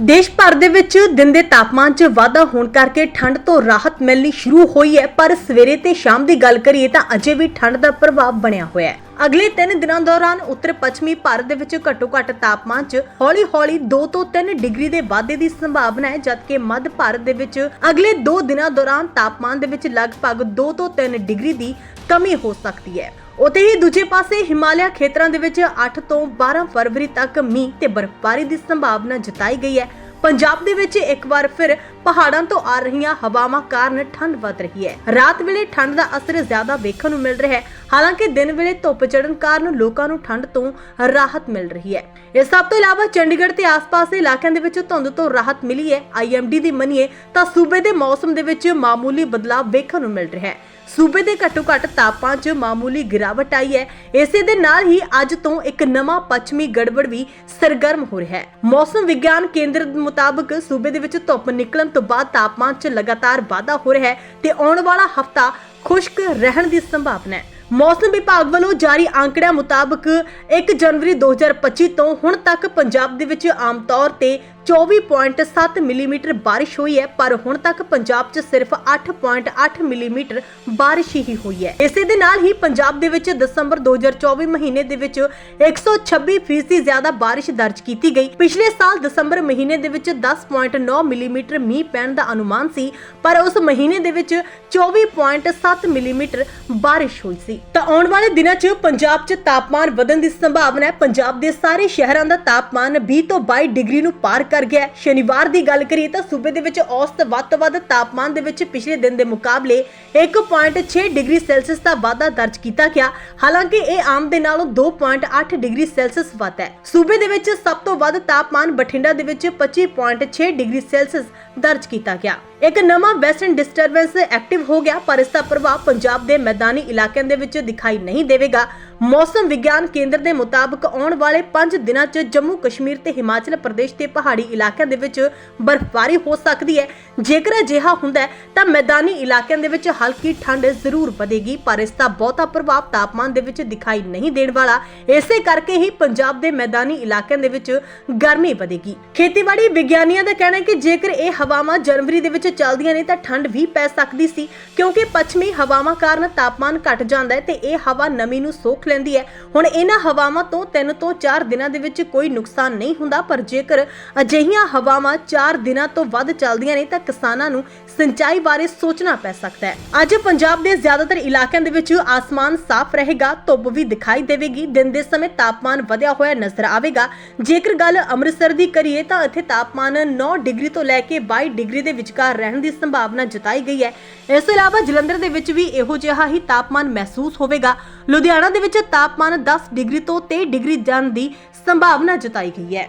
ਦੇਸ਼ ਭਰ ਦੇ ਵਿੱਚ ਦਿਨ ਦੇ ਤਾਪਮਾਨ 'ਚ ਵਾਧਾ ਹੋਣ ਕਰਕੇ ਠੰਡ ਤੋਂ ਰਾਹਤ ਮਿਲਣੀ ਸ਼ੁਰੂ ਹੋਈ ਹੈ, ਪਰ ਸਵੇਰੇ ਤੇ ਸ਼ਾਮ ਦੀ ਗੱਲ ਕਰੀਏ ਤਾਂ ਅਜੇ ਵੀ ਠੰਡ ਦਾ ਪ੍ਰਭਾਵ ਬਣਿਆ ਹੋਇਆ ਹੈ। ਅਗਲੇ 3 ਦਿਨਾਂ ਦੌਰਾਨ ਉੱਤਰ ਪੱਛਮੀ ਭਾਰਤ ਦੇ ਵਿੱਚ ਘੱਟੋ-ਘੱਟ ਤਾਪਮਾਨ 'ਚ ਹੌਲੀ-ਹੌਲੀ 2 ਤੋਂ 3 ਡਿਗਰੀ ਦੇ ਵਾਧੇ ਦੀ ਸੰਭਾਵਨਾ ਹੈ, ਜਦਕਿ ਮੱਧ ਭਾਰਤ ਦੇ ਵਿੱਚ ਅਗਲੇ 2 ਦਿਨਾਂ ਦੌਰਾਨ ਤਾਪਮਾਨ ਦੇ ਵਿੱਚ ਲਗਭਗ 2 ਤੋਂ 3 ਡਿਗਰੀ ਦੀ ਕਮੀ ਹੋ ਸਕਦੀ ਹੈ। ਉਤੇ ਹੀ ਦੂਜੇ ਪਾਸੇ ਹਿਮਾਲਿਆ ਖੇਤਰਾਂ ਦੇ ਵਿੱਚ 8 ਤੋਂ 12 ਫਰਵਰੀ ਤੱਕ ਮੀਂਹ ਤੇ ਬਰਫ਼ਬਾਰੀ ਦੀ ਸੰਭਾਵਨਾ ਜਤਾਈ ਗਈ ਹੈ। ਪੰਜਾਬ ਦੇ ਵਿੱਚ ਇੱਕ ਵਾਰ ਫਿਰ ਪਹਾੜਾਂ ਤੋਂ ਆ ਰਹੀਆਂ ਹਵਾਵਾਂ ਕਾਰਨ ਠੰਡ ਵੱਧ ਰਹੀ ਹੈ। ਰਾਤ ਵੇਲੇ ਠੰਡ ਦਾ ਅਸਰ ਜ਼ਿਆਦਾ ਵੇਖਣ ਨੂੰ ਮਿਲ ਰਿਹਾ ਹੈ। ਹਾਲਾਂਕਿ ਦਿਨ ਵੇਲੇ ਧੁੱਪ ਚੜਨ ਕਾਰਨ ਲੋਕਾਂ ਨੂੰ ਠੰਡ ਤੋਂ ਰਾਹਤ ਮਿਲ ਰਹੀ ਹੈ। ਇਸ ਸਭ ਤੋਂ ਇਲਾਵਾ ਚੰਡੀਗੜ੍ਹ ਤੇ ਆਸ-ਪਾਸ ਦੇ ਇਲਾਕਿਆਂ ਦੇ ਵਿੱਚ ਧੁੰਦ ਤੋਂ ਰਾਹਤ ਮਿਲੀ ਹੈ। ਆਈਐਮਡੀ ਦੀ ਮੰਨੀਏ ਤਾਂ ਸੂਬੇ ਦੇ ਮੌਸਮ ਦੇ ਵਿੱਚ ਮਾਮੂਲੀ ਬਦਲਾਅ ਵੇਖਣ ਨੂੰ ਮਿਲ ਰਿਹਾ ਹੈ। ਸੂਬੇ ਦੇ ਘੱਟੋ-ਘੱਟ ਤਾਪਮਾਨ 'ਚ ਮਾਮੂਲੀ ਗਿਰਾਵਟ ਆਈ ਹੈ। ਇਸੇ ਦੇ ਨਾਲ ਹੀ ਅੱਜ ਤੋਂ ਇੱਕ ਨਵਾਂ ਪੱਛਮੀ ਗੜਬੜ ਵੀ ਸਰਗਰਮ ਹੋ ਰਿਹਾ ਹੈ। ਮੌਸਮ ਵਿਗਿਆਨ ਕੇਂਦਰ ਮੁਤਾਬਕ ਸੂਬੇ ਦੇ ਵਿੱਚ ਧੁੱਪ ਨਿਕਲਣ ਤੋਂ ਬਾਅਦ ਤਾਪਮਾਨ 'ਚ ਲਗਾਤਾਰ ਵਾਧਾ ਹੋ ਰਿਹਾ ਹੈ ਤੇ ਆਉਣ ਵਾਲਾ ਹਫਤਾ ਖੁਸ਼ਕ ਰਹਿਣ ਦੀ ਸੰਭਾਵਨਾ ਹੈ। ਮੌਸਮ ਵਿਭਾਗ ਵੱਲੋਂ ਜਾਰੀ ਅੰਕੜਿਆਂ ਮੁਤਾਬਕ 1 ਜਨਵਰੀ 2025 ਤੋਂ ਹੁਣ ਤੱਕ ਪੰਜਾਬ ਦੇ ਵਿੱਚ ਆਮ ਤੌਰ ਤੇ 24.7 ਮਿਲੀਮੀਟਰ ਬਾਰਿਸ਼ ਹੋਈ ਹੈ, ਪਰ ਹੁਣ ਤੱਕ ਪੰਜਾਬ 'ਚ ਸਿਰਫ 8.8 ਮਿਲੀਮੀਟਰ ਬਾਰਿਸ਼ ਹੀ ਹੋਈ ਹੈ। ਇਸੇ ਦੇ ਨਾਲ ਹੀ ਪੰਜਾਬ ਦੇ ਵਿੱਚ ਦਸੰਬਰ 2024 ਮਹੀਨੇ ਦੇ ਵਿੱਚ 126 ਫੀਸਦੀ ਜ਼ਿਆਦਾ ਬਾਰਿਸ਼ ਦਰਜ ਕੀਤੀ ਗਈ। ਪਿਛਲੇ ਸਾਲ ਦਸੰਬਰ ਮਹੀਨੇ ਦੇ ਵਿੱਚ 10.9 ਮਿਲੀਮੀਟਰ ਮੀਂਹ ਪੈਣ ਦਾ ਅਨੁਮਾਨ ਸੀ, ਪਰ ਉਸ ਮਹੀਨੇ ਦੇ ਵਿੱਚ 24.7 ਮਿਲੀਮੀਟਰ ਬਾਰਿਸ਼ ਹੋਈ ਸੀ। ਤਾਂ ਆਉਣ ਵਾਲੇ ਦਿਨਾਂ 'ਚ ਪੰਜਾਬ 'ਚ ਤਾਪਮਾਨ ਵਧਣ ਦੀ ਸੰਭਾਵਨਾ ਹੈ। ਪੰਜਾਬ ਦੇ ਸਾਰੇ ਸ਼ਹਿਰਾਂ ਦਾ ਤਾਪਮਾਨ 20 ਤੋਂ 22 ਡਿਗਰੀ ਨੂੰ ਪਾਰ ਕਰ ਗਿਆ ਹੈ। ਸ਼ਨੀਵਾਰ ਦੀ ਗੱਲ ਕਰੀਏ ਤਾਂ ਸੂਬੇ ਦੇ ਵਿੱਚ ਔਸਤ ਵੱਧ ਤੋਂ ਵੱਧ ਤਾਪਮਾਨ ਦੇ ਵਿੱਚ ਪਿਛਲੇ ਦਿਨ ਦੇ ਮੁਕਾਬਲੇ 1.6 ਡਿਗਰੀ ਸੈਲਸੀਅਸ ਦਾ ਵਾਧਾ ਦਰਜ ਕੀਤਾ ਗਿਆ। ਹਾਲਾਂਕਿ ਇਹ ਆਮ ਦੇ ਨਾਲੋਂ 2.8 ਡਿਗਰੀ ਸੈਲਸੀਅਸ ਵੱਧ ਹੈ। ਸੂਬੇ ਦੇ ਵਿੱਚ ਸਭ ਤੋਂ ਵੱਧ ਤਾਪਮਾਨ ਬਠਿੰਡਾ ਦੇ ਵਿੱਚ 25.6 ਡਿਗਰੀ ਸੈਲਸੀਅਸ ਦਰਜ ਕੀਤਾ ਗਿਆ। ਇੱਕ ਨਵਾਂ ਵੈਸਟਰਨ ਡਿਸਟਰਬੈਂਸ ਐਕਟਿਵ ਹੋ ਗਿਆ, ਪਰ ਇਸ ਦਾ ਪ੍ਰਭਾਵ ਪੰਜਾਬ ਦੇ ਮੈਦਾਨੀ ਇਲਾਕਿਆਂ ਦੇ ਵਿੱਚ ਦਿਖਾਈ ਨਹੀਂ ਦੇਵੇਗਾ। ਮੌਸਮ ਵਿਗਿਆਨ ਕੇਂਦਰ ਦੇ ਮੁਤਾਬਕ ਆਉਣ ਵਾਲੇ 5 ਦਿਨਾਂ 'ਚ ਜੰਮੂ ਕਸ਼ਮੀਰ ਤੇ ਹਿਮਾਚਲ ਪ੍ਰਦੇਸ਼ ਦੇ ਪਹਾੜੀ ਇਲਾਕਿਆਂ ਦੇ ਵਿੱਚ ਬਰਫ਼ਬਾਰੀ ਹੋ ਸਕਦੀ ਹੈ। ਜੇਕਰ ਅਜਿਹਾ ਹੁੰਦਾ ਤਾਂ ਮੈਦਾਨੀ ਇਲਾਕਿਆਂ ਦੇ ਵਿੱਚ ਹਲਕੀ ਠੰਡ ਜ਼ਰੂਰ ਵਧੇਗੀ, ਪਰ ਇਸ ਦਾ ਬਹੁਤਾ ਪ੍ਰਭਾਵ ਤਾਪਮਾਨ ਦੇ ਵਿੱਚ ਦਿਖਾਈ ਨਹੀਂ ਦੇਣ ਵਾਲਾ। ਇਸੇ ਕਰਕੇ ਹੀ ਪੰਜਾਬ ਦੇ ਮੈਦਾਨੀ ਇਲਾਕਿਆਂ ਦੇ ਵਿੱਚ ਗਰਮੀ ਵਧੇਗੀ। ਖੇਤੀਬਾੜੀ ਵਿਗਿਆਨੀਆਂ ਦਾ ਕਹਿਣਾ ਹੈ ਕਿ ਜੇਕਰ ਇਹ ਹਵਾਵਾਂ ਜਨਵਰੀ ਦੇ ਵਿੱਚ ਚੱਲਦੀਆਂ ਨੇ ਤਾਂ ਠੰਡ ਵੀ ਪੈ ਸਕਦੀ ਸੀ, ਕਿਉਂਕਿ ਪੱਛਮੀ ਹਵਾਵਾਂ ਕਾਰਨ ਤਾਪਮਾਨ ਘਟ ਜਾਂਦਾ ਹੈ ਤੇ ਇਹ ਹਵਾ ਨਮੀ ਨੂੰ ਸੋਖ ਲੈਂਦੀ ਹੈ। ਹੁਣ ਇਹਨਾਂ ਹਵਾਵਾਂ ਤੋਂ 3 ਤੋਂ 4 ਦਿਨਾਂ ਦੇ ਵਿੱਚ ਕੋਈ ਨੁਕਸਾਨ ਨਹੀਂ ਹੁੰਦਾ, ਪਰ ਜੇਕਰ ਅਜਿਹੀਆਂ ਹਵਾਵਾਂ 4 ਦਿਨਾਂ ਤੋਂ ਵੱਧ ਚੱਲਦੀਆਂ ਨੇ ਤਾਂ ਕਿਸਾਨਾਂ ਨੂੰ ਸਿੰਚਾਈ ਬਾਰੇ ਸੋਚਣਾ ਪੈ ਸਕਦਾ ਹੈ। ਅੱਜ ਪੰਜਾਬ ਦੇ ਜ਼ਿਆਦਾਤਰ ਇਲਾਕਿਆਂ ਦੇ ਵਿੱਚ ਆਸਮਾਨ ਸਾਫ਼ ਰਹੇਗਾ, ਧੁੱਪ ਵੀ ਦਿਖਾਈ ਦੇਵੇਗੀ, ਦਿਨ ਦੇ ਸਮੇਂ ਤਾਪਮਾਨ ਵਧਿਆ ਹੋਇਆ ਨਜ਼ਰ ਆਵੇਗਾ। ਜੇਕਰ ਗੱਲ ਅੰਮ੍ਰਿਤਸਰ ਦੀ ਕਰੀਏ ਤਾਂ ਇੱਥੇ ਤਾਪਮਾਨ 9 ਡਿਗਰੀ ਤੋਂ ਲੈ ਕੇ 22 ਡਿਗਰੀ ਦੇ ਵਿਚਕਾਰ ਰਹਿਣ ਦੀ ਸੰਭਾਵਨਾ ਜਤਾਈ ਗਈ ਹੈ। ਇਸ ਤੋਂ ਇਲਾਵਾ ਜਲੰਧਰ ਦੇ ਵਿੱਚ ਵੀ ਇਹੋ ਜਿਹਾ ਹੀ ਤਾਪਮਾਨ ਮਹਿਸੂਸ ਹੋਵੇਗਾ। ਲੁਧਿਆਣਾ ਦੇ ਵਿੱਚ ਤਾਪਮਾਨ 10 ਡਿਗਰੀ ਤੋਂ 23 ਡਿਗਰੀ ਜਾਣ ਦੀ ਸੰਭਾਵਨਾ ਜਤਾਈ ਗਈ ਹੈ।